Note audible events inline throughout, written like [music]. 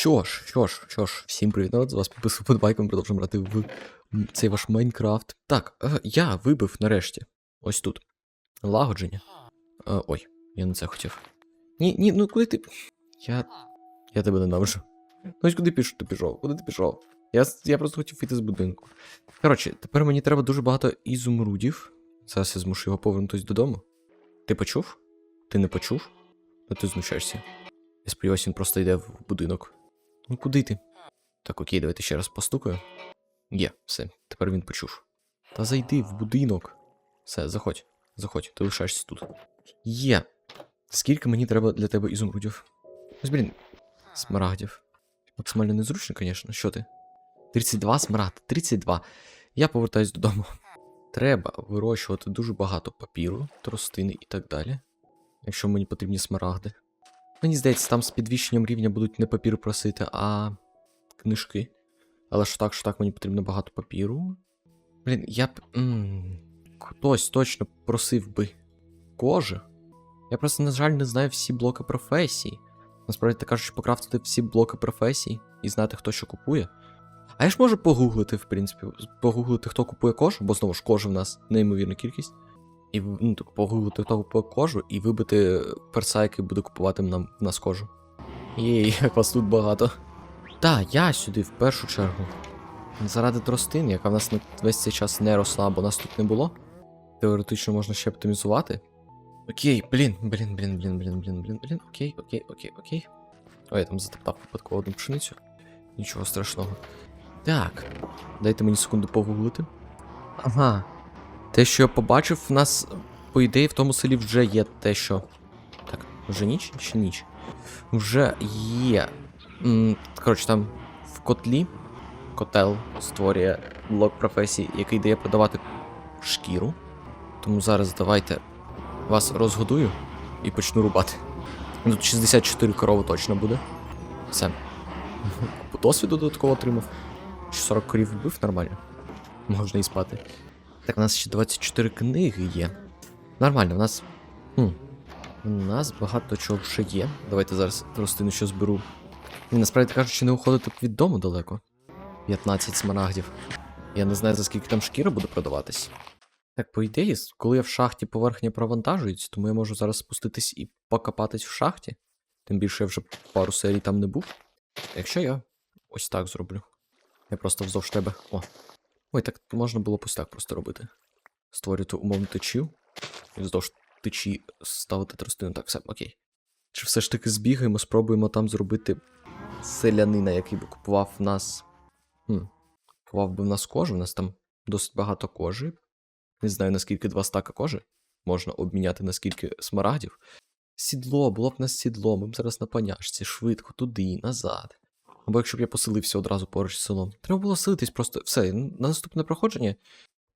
Що ж, що ж, що ж, всім привіт, народ, з вас підписую подбайком, продовжуємо грати в цей ваш Майнкрафт. Так, е, я вибив нарешті. Ось тут. Лагодження. Е, ой, я не це хотів. Ні, ні, ну куди ти. Я. Я тебе ненавиджу. Ну ось куди пішов, ти пішов? Куди ти пішов? Я, я просто хотів вийти з будинку. Коротше, тепер мені треба дуже багато ізумрудів. Зараз я змушу його повернутися додому. Ти почув? Ти не почув? Ну ти знущаєшся. Я сподіваюся, він просто йде в будинок. Ну куди ти? Так, окей, давайте ще раз постукаю. Є, все, тепер він почув. Та зайди в будинок. Все, заходь, заходь, ти лишаєшся тут. Є. Скільки мені треба для тебе ізумрудів? Ось, блін, смарагдів. Максимально незручно, звісно. Що ти? 32 смарагд, 32. Я повертаюсь додому. Треба вирощувати дуже багато папіру, тростини і так далі. Якщо мені потрібні смарагди. Мені здається, там з підвищенням рівня будуть не папір просити, а книжки. Але що так, що так, мені потрібно багато папіру. Блін, я б. м, Хтось точно просив би кожи. Я просто, на жаль, не знаю всі блоки професій. Насправді так кажучи, покрафтити всі блоки професій і знати, хто що купує. А я ж можу погуглити, в принципі, погуглити, хто купує кожу, бо знову ж кожи в нас неймовірна кількість. І ну, так, погуглити, хто купує кожу, і вибити перса, який буде купувати нам в нас кожу. Єй, як вас тут багато. Та, я сюди в першу чергу. Заради тростин, яка в нас весь цей час не росла, бо нас тут не було. Теоретично можна ще оптимізувати. Окей, блін, блін, блін, блін, блін, блін, блін, блін. Окей, окей, окей, окей. О, я там затоптав випадково одну пшеницю. Нічого страшного. Так, дайте мені секунду погуглити. Ага. Те, що я побачив, в нас, по ідеї, в тому селі вже є те, що. Так, вже ніч чи ніч? Вже є. Коротше, там в котлі котел створює блок професій, який дає продавати шкіру. Тому зараз давайте вас розгодую і почну рубати. Тут 64 корови точно буде. Все. По досвіду додатково отримав. 40 корів вбив нормально. Можна і спати. Так, у нас ще 24 книги є. Нормально, у нас. Хм. У нас багато чого ще є. Давайте зараз тростину що зберу. Ні, насправді кажучи, не уходити від дому далеко. 15 смарагдів. Я не знаю, за скільки там шкіра буде продаватись. Так, по ідеї, коли я в шахті поверхня провантажується, тому я можу зараз спуститись і покопатись в шахті. Тим більше я вже пару серій там не був. Якщо я ось так зроблю. Я просто вздовж тебе. О. Ой, так можна було ось так просто робити. Створювати умовну течію. І вздовж течі ставити тростину. Так, все, окей. Чи все ж таки збігаємо, спробуємо там зробити селянина, який би купував в нас. Хм. Купував би в нас кожу, в нас там досить багато кожи. Не знаю, наскільки два стака кожи можна обміняти на скільки смарагдів. Сідло, було б нас сідло, ми б зараз на поняшці, швидко, туди, назад. Або якщо б я поселився одразу поруч з селом. Треба було селитись просто все. На наступне проходження.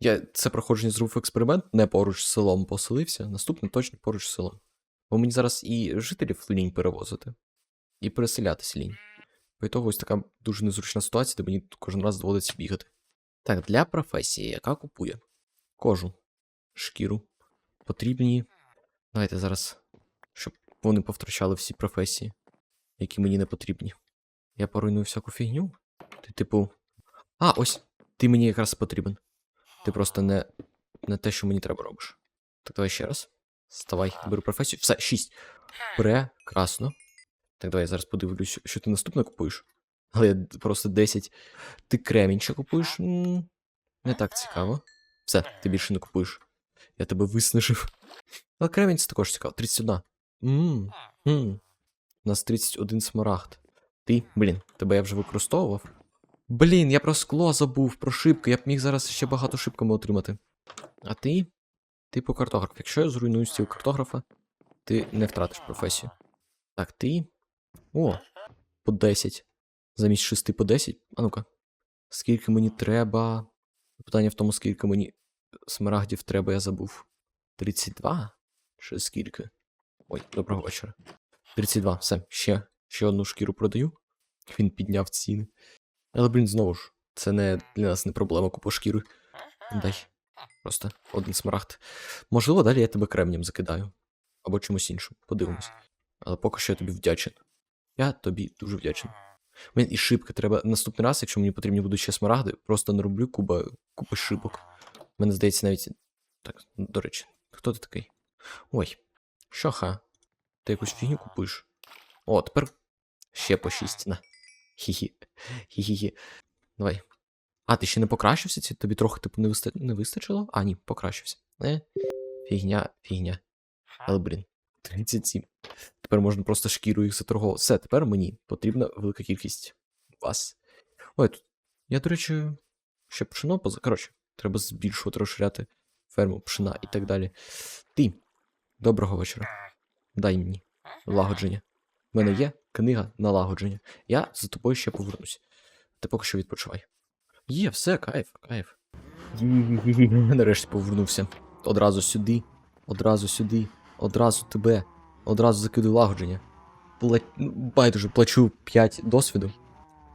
Я це проходження зробив експеримент, не поруч з селом поселився, наступне точно поруч з селом. Бо мені зараз і жителів лінь перевозити, і переселятися лінь. По того ось така дуже незручна ситуація, де мені кожен раз доводиться бігати. Так, для професії, яка купує кожу, шкіру, потрібні. Давайте зараз, щоб вони повтрачали всі професії, які мені не потрібні. Я поруйную всяку фігню. Ти, типу. А, ось, ти мені якраз потрібен. Ти просто не, не те, що мені треба робиш. Так, давай ще раз. Ставай, беру професію. Все, 6. Прекрасно. Так, давай я зараз подивлюсь, що ти наступне купуєш. Але просто 10. Ти кремінь ще купуєш? Не так цікаво. Все, ти більше не купуєш. Я тебе виснажив. Але кремінь це також цікаво. 31. Ммм. Ммм. У нас 31 смарагд. Ти, блін, тебе я вже використовував. Блін, я про скло забув, про шибки. Я б міг зараз ще багато шибками отримати. А ти? Типу картограф. Якщо я зруйную стіл картографа, ти не втратиш професію. Так, ти. О, по 10. Замість 6 по 10. А ну-ка. Скільки мені треба. Питання в тому, скільки мені смарагдів треба, я забув. 32? Ще скільки? Ой, доброго вечора. 32, все, ще, ще одну шкіру продаю. Він підняв ціни. Але, блін, знову ж, це не для нас не проблема купу шкіри. Дай. Просто один смарагд. Можливо, далі я тебе кремнем закидаю. Або чимось іншим. Подивимось. Але поки що я тобі вдячен. Я тобі дуже вдячен. У мене і шибки. Треба наступний раз, якщо мені потрібні будуть ще смарагди, просто нароблю куба, купи шибок. Мене здається, навіть. Так, до речі, хто ти такий? Ой, що ха? Ти якусь фігню купуєш? О, тепер ще по шість. На. Хі-хі. Хі-хі-хі. Давай. А, ти ще не покращився? Ці тобі трохи типу не, виста... не вистачило? А, ні, покращився. Не? Фігня, фігня. Але, блін, 37. Тепер можна просто шкіру їх заторговувати. Все, тепер мені потрібна велика кількість вас. Ой, тут. Я, до речі, ще пшено поза. Коротше, треба збільшувати, розширяти ферму, пшена і так далі. Ти. Доброго вечора. Дай мені налагодження. У мене є книга налагодження. Я за тобою ще повернусь. Ти поки що відпочивай. Є, все, кайф, кайф. [laughs] Нарешті повернувся. Одразу сюди, одразу сюди, одразу тебе, одразу закидую лагодження. Пла... Байдуже, плачу 5 досвіду.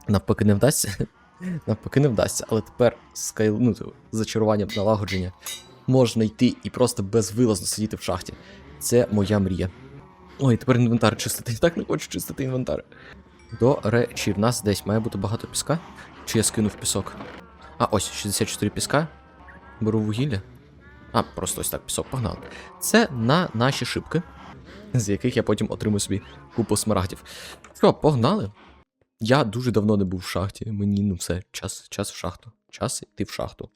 Навпаки, не вдасться. [laughs] Навпаки, не вдасться, але тепер з кайл... ну, типу, зачаруванням налагодження можна йти і просто безвилазно сидіти в шахті. Це моя мрія. Ой, тепер інвентар чистити. Я так не хочу чистити інвентар. До речі, в нас десь має бути багато піска. Чи я скинув пісок? А, ось 64 піска. Беру вугілля. А, просто ось так пісок погнали. Це на наші шибки, з яких я потім отримую собі купу смарагдів. Що, погнали? Я дуже давно не був в шахті. Мені ну все, час, час в шахту. Час йти в шахту.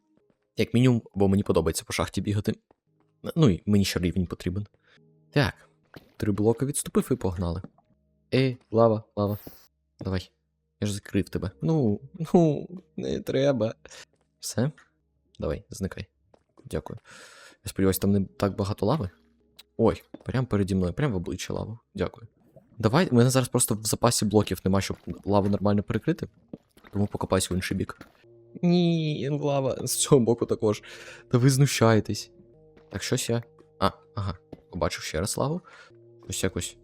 Як мінімум, бо мені подобається по шахті бігати. Ну і мені ще рівень потрібен. Так, три блоки відступив і погнали. Ей, лава, лава. Давай. Я ж закрив тебе. Ну, ну, не треба. Все? Давай, зникай. Дякую. Я сподіваюся, там не так багато лави. Ой, прям переді мною, прям в обличчя лаву. Дякую. Давай, у мене зараз просто в запасі блоків нема, щоб лаву нормально перекрити. Тому покопайся в інший бік. Ні, лава з цього боку також. Та ви знущаєтесь. Так, щось я. А, ага. Побачив ще раз лаву. Ось якось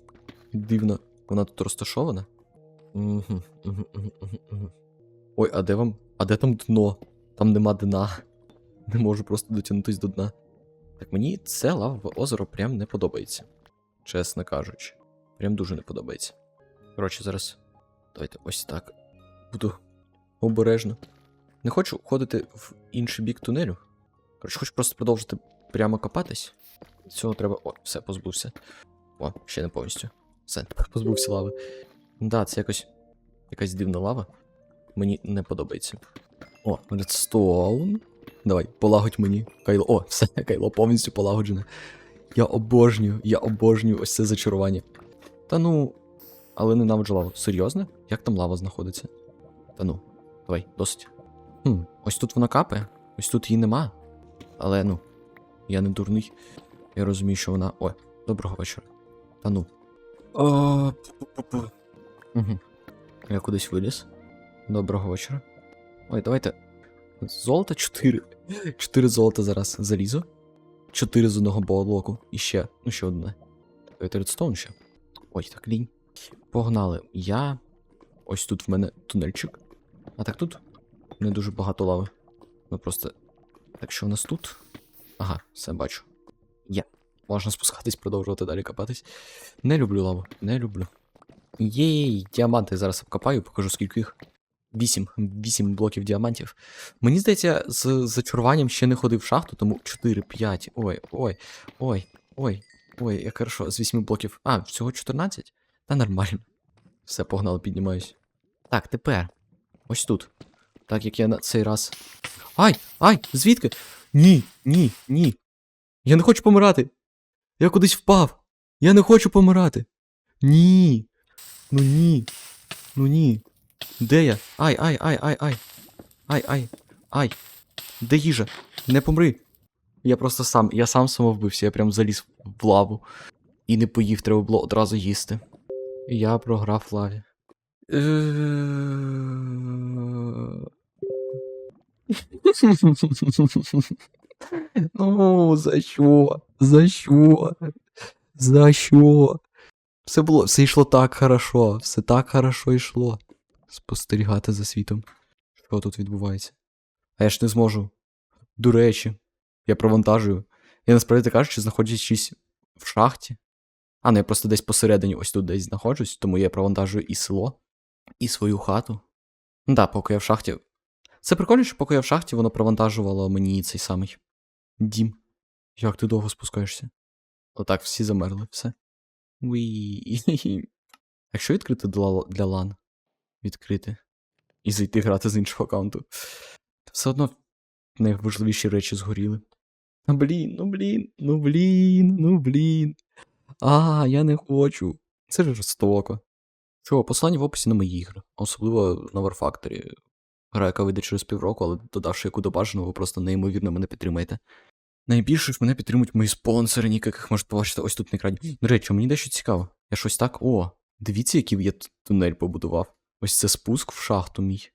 дивно. Вона тут розташована. Ой, а де вам. А де там дно? Там нема дна. [laughs] Не можу просто дотягнутися до дна. Так мені це лавове озеро прям не подобається. Чесно кажучи. Прям дуже не подобається. Коротше, зараз. Давайте ось так. Буду обережно. Не хочу ходити в інший бік тунелю. Коротше, хочу просто продовжити прямо копатись. Цього треба. О, все, позбувся. О, ще не повністю. Все, позбувся лави. Да, це якось. Якась дивна лава. Мені не подобається. О, редстоун. Давай, полагодь мені. Кайло. О, все, [laughs] кайло повністю полагоджене. Я обожнюю, я обожнюю ось це зачарування. Та ну. Але ненавиджу лаву. Серйозно? Як там лава знаходиться? Та ну, давай, досить. Хм, ось тут вона капає, ось тут її нема. Але ну, я не дурний. Я розумію, що вона. Ой, доброго вечора. Та ну. О. Угу. Я кудись виліз. Доброго вечора. Ой, давайте. Золото 4. 4 золота зараз залізо. 4 з одного блоку. І ще. Ну, ще одне. Давайте редстоун ще. Ой, так лінь. Погнали. Я. Ось тут в мене тунельчик. А так тут не дуже багато лави. Ну просто. Так що в нас тут? Ага, все бачу. Можна спускатись, продовжувати далі копатись. Не люблю лаву, не люблю. Єй, діаманти зараз обкопаю, покажу скільки їх. Вісім. Вісім блоків діамантів. Мені здається, з зачаруванням ще не ходив в шахту, тому 4, 5. Ой, ой, ой, ой, ой, як хорошо, з 8 блоків. А, всього 14? Та нормально. Все, погнали, піднімаюсь. Так, тепер. Ось тут. Так як я на цей раз. Ай! Ай! Звідки? Ні, ні, ні. Я не хочу помирати. Я кудись впав. Я не хочу помирати. Ні. Ну ні. Ну ні. Де я? Ай, ай, ай, ай, ай. Ай, ай, ай. Де їжа? Не помри. Я просто сам, я сам самовбився, я прям заліз в лаву. І не поїв, треба було одразу їсти. Я програв лаві. [laughs] Ну, за що? За що? За що? Все було, все йшло так хорошо, все так хорошо йшло. Спостерігати за світом. Що тут відбувається? А я ж не зможу. До речі, я провантажую. Я насправді кажучи, знаходячись в шахті. А, ну я просто десь посередині ось тут десь знаходжусь, тому я провантажую і село. і свою хату. Ну да, поки я в шахті. Це прикольно, що поки я в шахті, воно провантажувало мені цей самий дім. Як ти довго спускаєшся? Отак, всі замерли, все. Уі. Якщо [laughs] відкрити для, для лан, відкрити і зайти грати з іншого аккаунту. Все одно найважливіші речі згоріли. А блін, ну блін, ну блін, ну блін. А, я не хочу. Це ж жорстоко. Що, послання в описі на мої ігри, особливо на War Factory. Гра, яка вийде через півроку, але додавши яку добажану, ви просто неймовірно мене підтримаєте. Найбільше ж мене підтримують мої спонсори, яких можете побачити ось тут на екрані. До речі, мені дещо цікаво. Я щось так. О, дивіться, який я тунель побудував. Ось це спуск в шахту мій.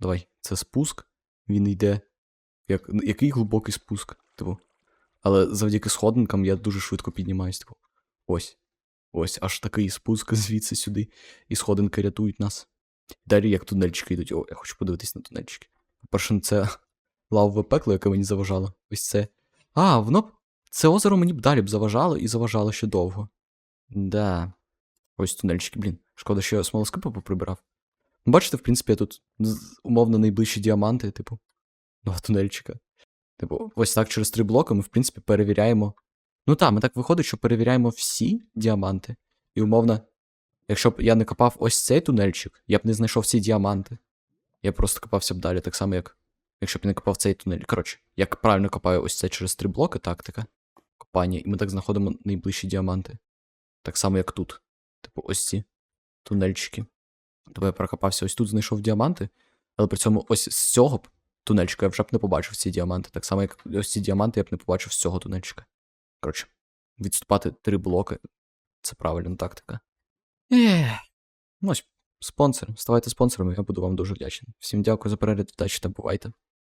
Давай, це спуск. Він йде. Як, який глибокий спуск, типу. Але завдяки сходинкам я дуже швидко піднімаюсь. Типу. Ось. Ось, аж такий спуск звідси сюди. І сходинки рятують нас. Далі як тунельчики йдуть. О, я хочу подивитись на тунельчики. По-перше, це [laughs] лавове пекло, яке мені заважало. Ось це. А, воно. б- Це озеро мені б далі б заважало і заважало ще довго. Да. Ось тунельчики, блін. Шкода, що я смолоскипа поприбирав. Ну, Бачите, в принципі, я тут умовно найближчі діаманти, типу. Два тунельчика. Типу, ось так через три блоки ми, в принципі, перевіряємо. Ну так, ми так виходить, що перевіряємо всі діаманти. І умовно, якщо б я не копав ось цей тунельчик, я б не знайшов всі діаманти. Я просто копався б далі, так само, як. Якщо б я не копав цей тунель. Коротше, як правильно копаю ось це через три блоки, тактика. Копання, і ми так знаходимо найближчі діаманти. Так само, як тут. Типу, ось ці тунельчики. Тобто я прокопався ось тут, знайшов діаманти, але при цьому ось з цього б тунельчика я вже б не побачив ці діаманти. Так само, як ось ці діаманти я б не побачив з цього тунельчика. Коротше, відступати три блоки це правильна тактика. Ех. Ну ось, спонсор. Ставайте спонсорами, я буду вам дуже вдячний. Всім дякую за перегляд, удачі та бувайте.